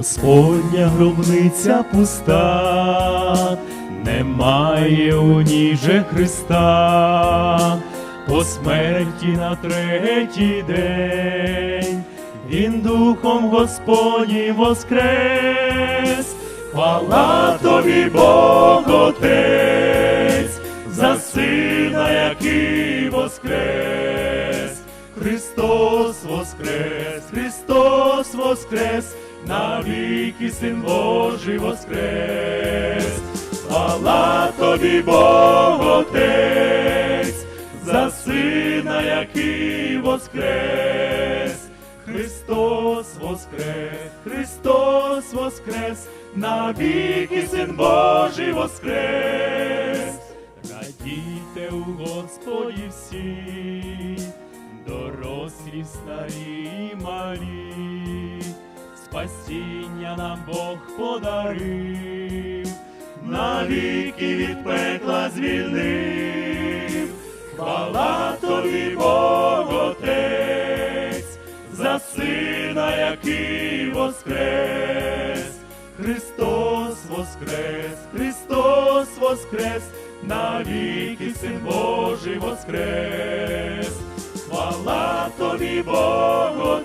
Господня гробниця пуста, немає у ній же Христа, по смерті на третій день, Він духом Господнім воскрес, хвала тобі, Бог Отець, за сина, який воскрес. Христос воскрес, Христос воскрес, навіки Син Божий воскрес. Хвала тобі, Бог Отець, за сина, який воскрес. Христос воскрес, Христос воскрес, навіки Син Божий воскрес. Радійте у Господі всі, дорослі, старі і малі, спасіння нам Бог подарив, навіки від пекла звільнив, хвала тобі, Бог за сина, який воскрес, Христос воскрес, Христос воскрес, навіки Син Божий воскрес, хвала тобі, Бог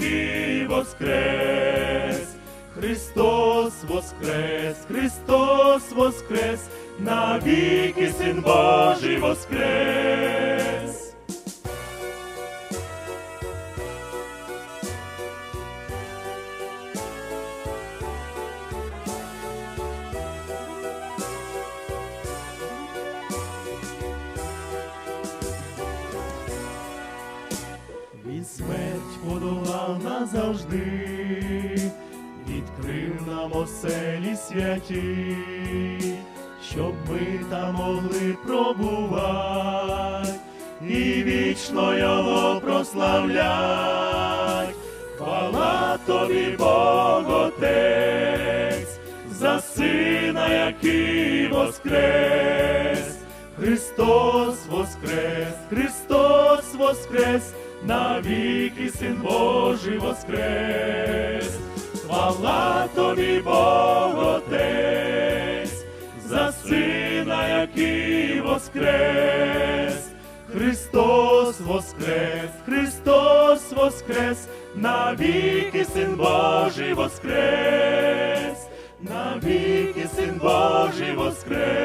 який воскрес, Христос воскрес, Христос воскрес, навіки Син Божий воскрес. Він смерть подолав назавжди, відкрив нам оселі святі, щоб ми там могли пробувати і вічно його прославлять. Хвала тобі, Бог Отець, за сина, який воскрес. Христос воскрес, Христос воскрес, навіки Син Божий воскрес. Хвала тобі, Бог за сина, який воскрес. Христос воскрес, Христос воскрес, навіки Син Божий воскрес, навіки Син Божий воскрес.